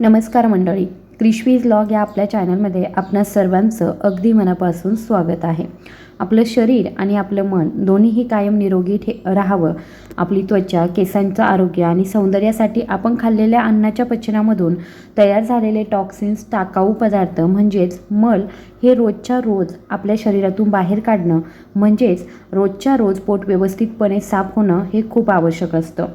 नमस्कार मंडळी क्रिशवीज लॉग या आपल्या चॅनलमध्ये आपणा सर्वांचं अगदी मनापासून स्वागत आहे. आपलं शरीर आणि आपलं मन दोन्हीही कायम निरोगी ठे राहावं. आपली त्वचा केसांचं आरोग्य आणि सौंदर्यासाठी आपण खाल्लेल्या अन्नाच्या पचनामधून तयार झालेले टॉक्सिन्स टाकाऊ पदार्थ म्हणजेच मल हे रोजच्या रोज आपल्या शरीरातून बाहेर काढणं म्हणजेच रोजच्या रोज पोट व्यवस्थितपणे साफ होणं हे खूप आवश्यक असतं.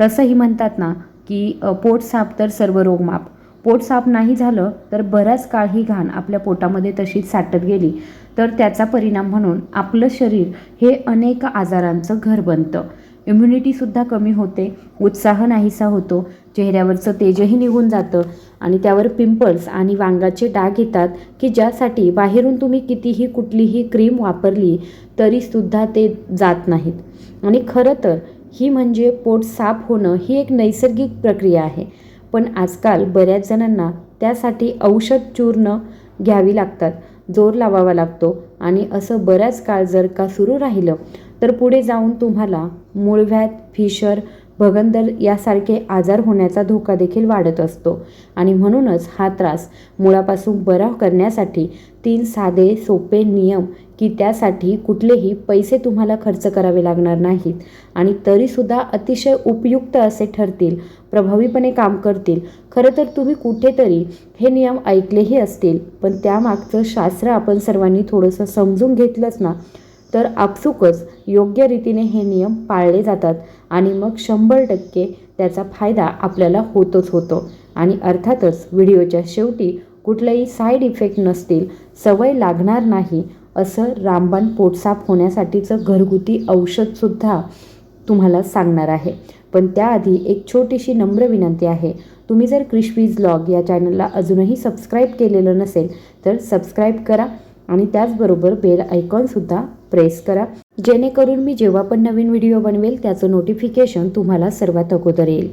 तसंही म्हणतात ना की पोट साफ तर सर्व रोग माप पोट साफ नाही झालं तर बराच काळ ही घाण आपल्या पोटामध्ये तशीच साठत गेली. तर त्याचा परिणाम म्हणून आपलं शरीर हे अनेक आजारांचं घर बनतं. इम्युनिटीसुद्धा कमी होते उत्साह नाहीसा होतो चेहऱ्यावरचं तेजही निघून जातं आणि त्यावर पिंपल्स आणि वांगाचे डाग येतात की ज्यासाठी बाहेरून तुम्ही कितीही कुठलीही क्रीम वापरली तरीसुद्धा ते जात नाहीत. आणि खरं तर ही म्हणजे पोट साफ होणं ही एक नैसर्गिक प्रक्रिया आहे. पण आजकाल बऱ्याच जणांना त्यासाठी औषध चूर्ण घ्यावी लागतात जोर लावावा लागतो आणि असं बऱ्याच काळ जर का सुरू राहिलं तर पुढे जाऊन तुम्हाला मूळव्याध फिशर भगंदर यासारखे आजार होण्याचा धोका देखील वाढत असतो. आणि म्हणूनच हा त्रास मुळापासून बरा करण्यासाठी तीन साधे सोपे नियम की त्यासाठी कुठलेही पैसे तुम्हाला खर्च करावे लागणार नाहीत. आणि तरीसुद्धा अतिशय उपयुक्त असे ठरतील प्रभावीपणे काम करतील. खरं तर तुम्ही कुठेतरी हे नियम ऐकलेही असतील. पण त्यामागचं शास्त्र आपण सर्वांनी थोडंसं समजून घेतलंच ना. तर आपसुकच योग्य रीतीने हे नियम पाळले जातात आणि मग शंभर टक्के त्याचा फायदा आपल्याला होतोच होतो. आणि अर्थातच व्हिडिओच्या शेवटी कुठलेही साईड इफेक्ट नसतील सवय लागणार नाही असं रामबाण पोटसाफ होण्यासाठीचं घरगुती औषधसुद्धा तुम्हाला सांगणार आहे. पण त्याआधी एक छोटीशी नम्र विनंती आहे. तुम्ही जर क्रिशवीज लॉग या चॅनलला अजूनही सबस्क्राईब केलेलं नसेल तर सबस्क्राईब करा आणि त्याचबरोबर बेल आयकॉनसुद्धा प्रेस करा. जेणेकरून मी जेव्हा पण नवीन व्हिडिओ बनवेल त्याचं नोटिफिकेशन तुम्हाला सर्वात अगोदर येईल.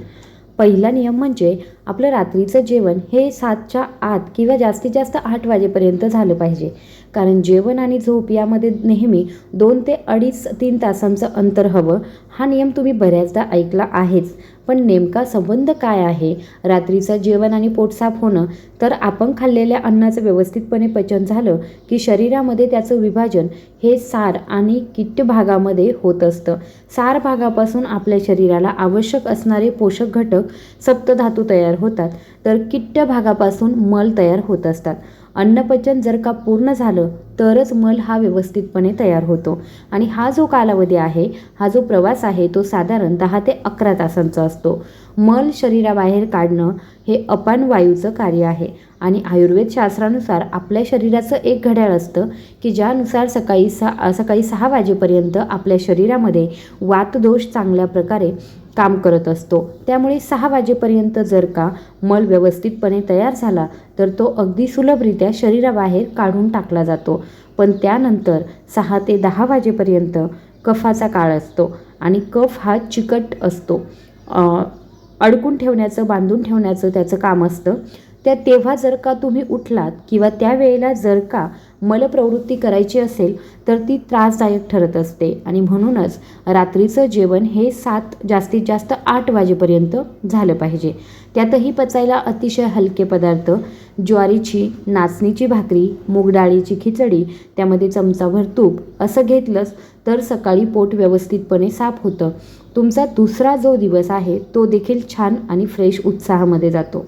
पहिला नियम म्हणजे आपलं रात्रीचं जेवण हे सातच्या आत किंवा जास्तीत जास्त आठ वाजेपर्यंत झालं पाहिजे. कारण जेवण आणि झोप यामध्ये नेहमी दोन ते अडीच तीन तासांचं अंतर हवं. हा नियम तुम्ही बऱ्याचदा ऐकला आहेच. पण नेमका संबंध काय आहे? रात्रीचं जेवण आणि पोट साफ होणं? तर आपण खाल्लेल्या अन्नाचं व्यवस्थितपणे पचन झालं की शरीरामध्ये त्याचं विभाजन हे सार आणि किट्ट भागामध्ये होत असतं. सार भागापासून आपल्या शरीराला आवश्यक असणारे पोषक घटक सप्तधातू तयार होतात तर किट्ट भागापासून मल तयार होत असतात. अन्नपचन जर का पूर्ण झालं तरच मल हा व्यवस्थितपणे तयार होतो. आणि हा जो कालावधी आहे हा जो प्रवास आहे तो साधारण दहा ते अकरा तासांचा असतो. मल शरीराबाहेर काढणं हे अपान वायूचं कार्य आहे. आणि आयुर्वेद शास्त्रानुसार आपल्या शरीराचं एक घड्याळ असतं की ज्यानुसार सकाळी सहा सकाळी सहा वाजेपर्यंत आपल्या शरीरामध्ये वातदोष चांगल्या प्रकारे काम करत असतो. त्यामुळे सहा वाजेपर्यंत जर का मल व्यवस्थितपणे तयार झाला तर तो अगदी सुलभरित्या शरीराबाहेर काढून टाकला जातो. पण त्यानंतर सहा ते दहा वाजेपर्यंत कफाचा काळ असतो आणि कफ हा चिकट असतो. अडकून ठेवण्याचं बांधून ठेवण्याचं त्याचं काम असतं. त्या तेव्हा जर का तुम्ही उठलात किंवा त्यावेळेला जर का मलप्रवृत्ती करायची असेल तर ती त्रासदायक ठरत असते. आणि म्हणूनच रात्रीचं जेवण हे सात जास्तीत जास्त आठ वाजेपर्यंत झालं पाहिजे. त्यातही पचायला अतिशय हलके पदार्थ ज्वारीची नाचणीची भाकरी मूगडाळीची खिचडी त्यामध्ये चमचाभर तूप असं घेतलंच तर सकाळी पोट व्यवस्थितपणे साफ होतं. तुमचा दुसरा जो दिवस आहे तो देखील छान आणि फ्रेश उत्साहामध्ये जातो.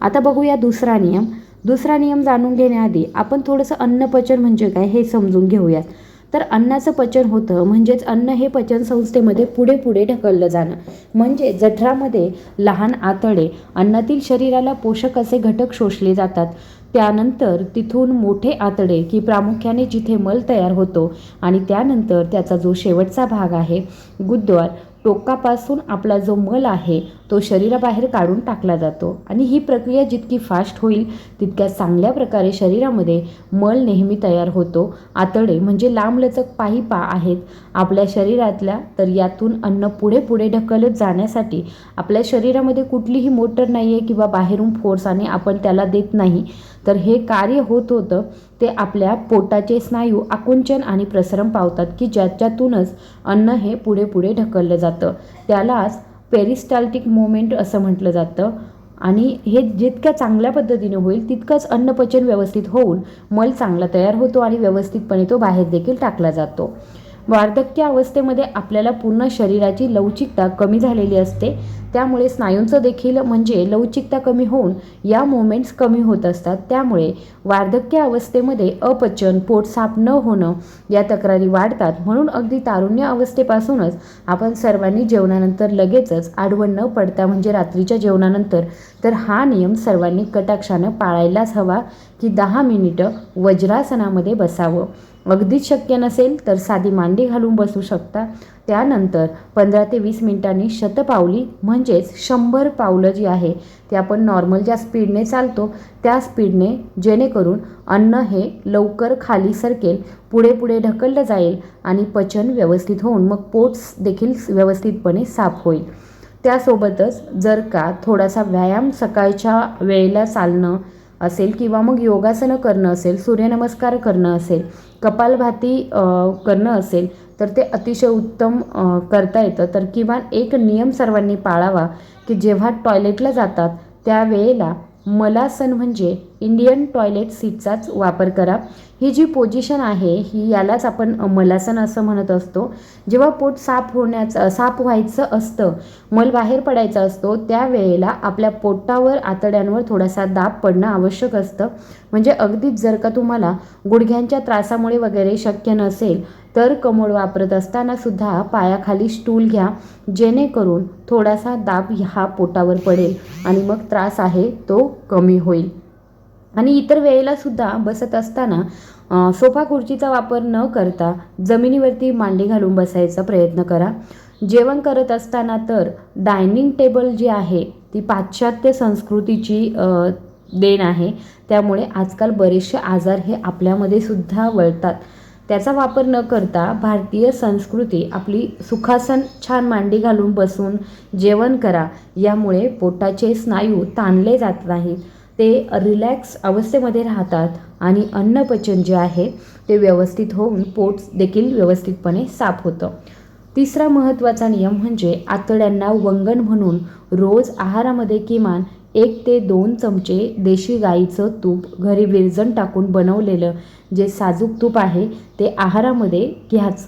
आता बघूया दुसरा नियम. दुसरा नियम जाणून घेण्याआधी आपण थोडंसं अन्नपचन म्हणजे काय हे समजून घेऊयात. तर अन्नाचं पचन होतं म्हणजेच अन्न हे पचन संस्थेमध्ये पुढे पुढे ढकललं जाणं. म्हणजे जठरामध्ये लहान आतडे अन्नातील शरीराला पोषक असे घटक शोषले जातात. त्यानंतर तिथून मोठे आतडे की प्रामुख्याने जिथे मल तयार होतो आणि त्यानंतर त्याचा जो शेवटचा भाग आहे गुद्द्वार टोकापासून आपला जो मल आहे तो शरीराबाहेर काढून टाकला जातो. आणि ही प्रक्रिया जितकी फास्ट होईल तितक्या चांगल्या प्रकारे शरीरामध्ये मल नेहमी तयार होतो. आतडे म्हणजे लांबलचक पाहिपा आहेत. आपल्या शरीरातल्या तर यातून अन्न पुढे पुढे ढकलत जाण्यासाठी आपल्या शरीरामध्ये कुठलीही मोटर नाही आहे किंवा बाहेरून फोर्स आणि आपण त्याला देत नाही. तर हे कार्य होत होतं. ते आपल्या पोटाचे स्नायू आकुंचन आणि प्रसरण पावतात की ज्याच्यातूनच अन्न हे पुढे पुढे ढकललं जातं. त्यालाच पेरिस्टाल्टिक मुवमेंट असं म्हटलं जातं. आणि हे जितक्या चांगल्या पद्धतीने होईल तितकंच अन्नपचन व्यवस्थित होऊन मल चांगला तयार होतो आणि व्यवस्थितपणे तो बाहेर देखील टाकला जातो. वार्धक्य अवस्थेमध्ये आपल्याला पूर्ण शरीराची लवचिकता कमी झालेली असते. त्यामुळे स्नायूंचं देखील म्हणजे लवचिकता कमी होऊन या मुवमेंट्स कमी होत असतात. त्यामुळे वार्धक्य अवस्थेमध्ये अपचन पोट साफ न होणं या तक्रारी वाढतात. म्हणून अगदी तारुण्य अवस्थेपासूनच आपण सर्वांनी जेवणानंतर लगेचच आडवण न पडता म्हणजे रात्रीच्या जेवणानंतर तर हा नियम सर्वांनी कटाक्षानं पाळायलाच हवा की दहा मिनिटं वज्रासनामध्ये बसावं. अगदीच शक्य नसेल तर साधी मांडी घालून बसू शकता. त्यानंतर पंधरा ते वीस मिनिटांनी शतपावली म्हणजेच शंभर पावलं जी आहे ते आपण नॉर्मल ज्या स्पीडने चालतो त्या स्पीडने जेणेकरून अन्न हे लवकर खाली सरकेल पुढे पुढे ढकललं जाईल आणि पचन व्यवस्थित होऊन मग पोट देखील व्यवस्थितपणे साफ होईल. त्यासोबतच जर का थोडासा व्यायाम सकाळच्या वेळेला चालणं असेल किंवा मग योगासनं करणं असेल सूर्यनमस्कार करणं असेल कपालभाती करणं असेल तर ते अतिशय उत्तम करता येतं. तर किमान एक नियम सर्वांनी पाळावा की जेव्हा टॉयलेटला जातात त्यावेळेला मलासन म्हणजे इंडियन टॉयलेट सीटचाच वापर करा. ही जी पोझिशन आहे ही यालाच आपण मलासन असं म्हणत असतो. जेव्हा पोट साफ होण्याचं साफ व्हायचं असतं मल बाहेर पडायचा असतो त्यावेळेला आपल्या पोटावर आतड्यांवर थोडासा दाब पडणं आवश्यक असतं. म्हणजे अगदीच जर का तुम्हाला गुडघ्यांच्या त्रासामुळे वगैरे शक्य नसेल तर कमोड वापरत असताना सुद्धा पायाखाली स्टूल घ्या जेणेकरून थोडासा दाब हा पोटावर पडेल आणि मग त्रास आहे तो कमी होईल. आणि इतर वेळेला सुद्धा बसत असताना सोफा खुर्चीचा वापर न करता जमिनीवरती मांडी घालून बसायचा प्रयत्न करा. जेवण करत असताना तर डायनिंग टेबल जी आहे ती पाश्चात्य संस्कृतीची देण आहे. त्यामुळे आजकाल बरेचसे आजार हे आपल्यामध्ये सुद्धा वळतात. त्याचा वापर न करता भारतीय संस्कृती आपली सुखासन छान मांडी घालून बसून जेवण करा यामुळे पोटाचे स्नायू ताणले जात नाहीत. ते रिलॅक्स अवस्थेमध्ये राहतात आणि अन्नपचन जे आहे ते व्यवस्थित होऊन पोट देखील व्यवस्थितपणे साफ होतं. तिसरा महत्त्वाचा नियम म्हणजे आतड्यांना वंगण म्हणून रोज आहारामध्ये किमान एक ते दोन चमचे देशी गाईचं तूप घरी विरजण टाकून बनवलेलं जे साजूक तूप आहे ते आहारामध्ये घ्याच.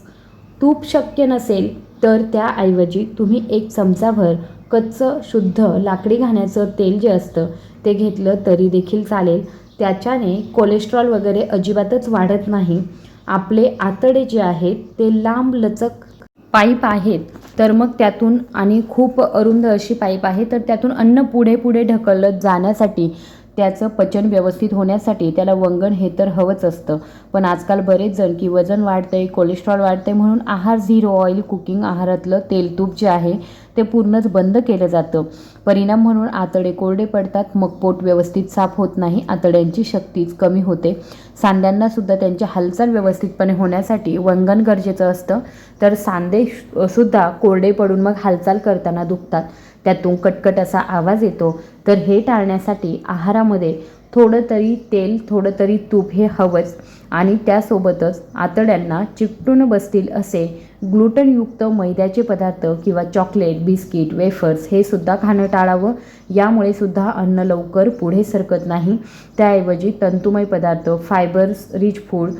तूप शक्य नसेल तर त्याऐवजी तुम्ही एक चमचाभर कच्चं शुद्ध लाकडी घाण्याचं तेल जे असतं ते घेतलं तरी देखील चालेल. त्याच्याने कोलेस्ट्रॉल वगैरे अजिबातच वाढत नाही. आपले आतडे जे आहेत ते लांब लचक पाईप आहेत तर मग त्यातून आणि खूप अरुंद अशी पाईप आहे तर त्यातून अन्न पुढे पुढे ढकलत जाण्यासाठी त्याचं पचन व्यवस्थित होण्यासाठी त्याला वंगण हे तर हवंच असतं. पण आजकाल बरेच जण की वजन वाढतं आहे कोलेस्ट्रॉल वाढतं आहे म्हणून आहार झिरो ऑइल कुकिंग आहारातलं तेलतूप जे आहे ते पूर्णच बंद केलं जातं. परिणाम म्हणून आतडे कोरडे पडतात मग पोट व्यवस्थित साफ होत नाही आतड्यांची शक्तीच कमी होते. सांद्यांनासुद्धा त्यांची हालचाल व्यवस्थितपणे होण्यासाठी वंगण गरजेचं असतं. तर सांधे सुद्धा कोरडे पडून मग हालचाल करताना दुखतात. त्यातून कटकट असा आवाज येतो. तर हे टाळण्यासाठी आहारामध्ये थोडं तरी तेल थोडं तरी तूप हे हवंच. आणि त्यासोबतच आतड्यांना चिकटून बसतील असे ग्लुटनयुक्त मैद्याचे पदार्थ किंवा चॉकलेट बिस्किट वेफर्स हे सुद्धा खाणं टाळावं. यामुळे सुद्धा अन्न लवकर पुढे सरकत नाही. त्याऐवजी तंतुमय पदार्थ फायबर्स रिच फूड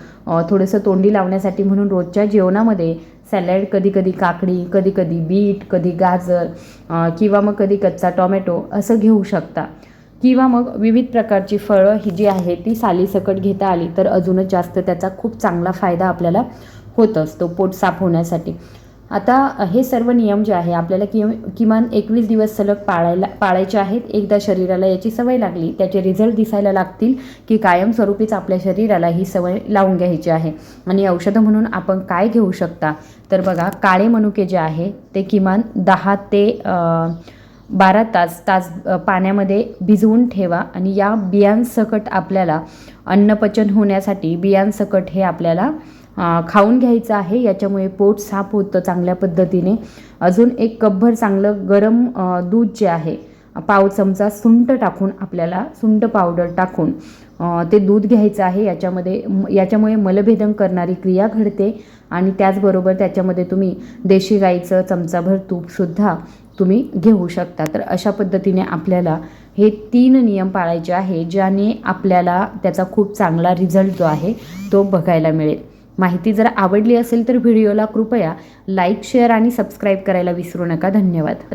थोडंसं तोंडी लावण्यासाठी म्हणून रोजच्या जेवणामध्ये सॅलड कधी कधी काकडी कधी कधी बीट कधी गाजर किंवा मग कधी कच्चा टॉमॅटो असं घेऊ शकता. किंवा मग विविध प्रकारची फळं ही जी आहे ती सालीसकट घेता आली तर अजूनच जास्त त्याचा खूप चांगला फायदा आपल्याला होत असतो पोट साफ होण्यासाठी. आता हे सर्व नियम जे आहे आपल्याला कि किमान एकवीस दिवस सलग पाळायला पाळायचे आहेत. एकदा शरीराला याची सवय लागली त्याचे रिझल्ट दिसायला लागतील की कायमस्वरूपीच आपल्या शरीराला ही सवय लावून घ्यायची आहे. आणि औषधं म्हणून आपण काय घेऊ शकता? तर बघा काळे मनुके जे आहे ते किमान दहा ते बारा तास तास पाण्यामध्ये भिजवून ठेवा. आणि या बियांसकट आपल्याला अन्नपचन होण्यासाठी बियांसकट हे आपल्याला खाऊन घ्यायचं आहे. याच्यामुळे पोट साफ होतं चांगल्या पद्धतीने. अजून एक कपभर चांगलं गरम दूध जे आहे पाव चमचा सुंठ टाकून आपल्याला सुंठ पावडर टाकून ते दूध घ्यायचं आहे. याच्यामध्ये याच्यामुळे मलभेदन करणारी क्रिया घडते आणि त्याचबरोबर त्याच्यामध्ये तुम्ही देशी गाईचं चमचाभर तूपसुद्धा तुम्ही घेऊ शकता. तर अशा पद्धतीने आपल्याला हे तीन नियम पाळायचे आहे ज्याने आपल्याला त्याचा खूप चांगला रिझल्ट जो आहे तो बघायला मिळेल. माहिती जर आवडली असेल तर व्हिडिओला कृपया लाईक शेअर आणि सबस्क्राईब करायला विसरू नका. धन्यवाद.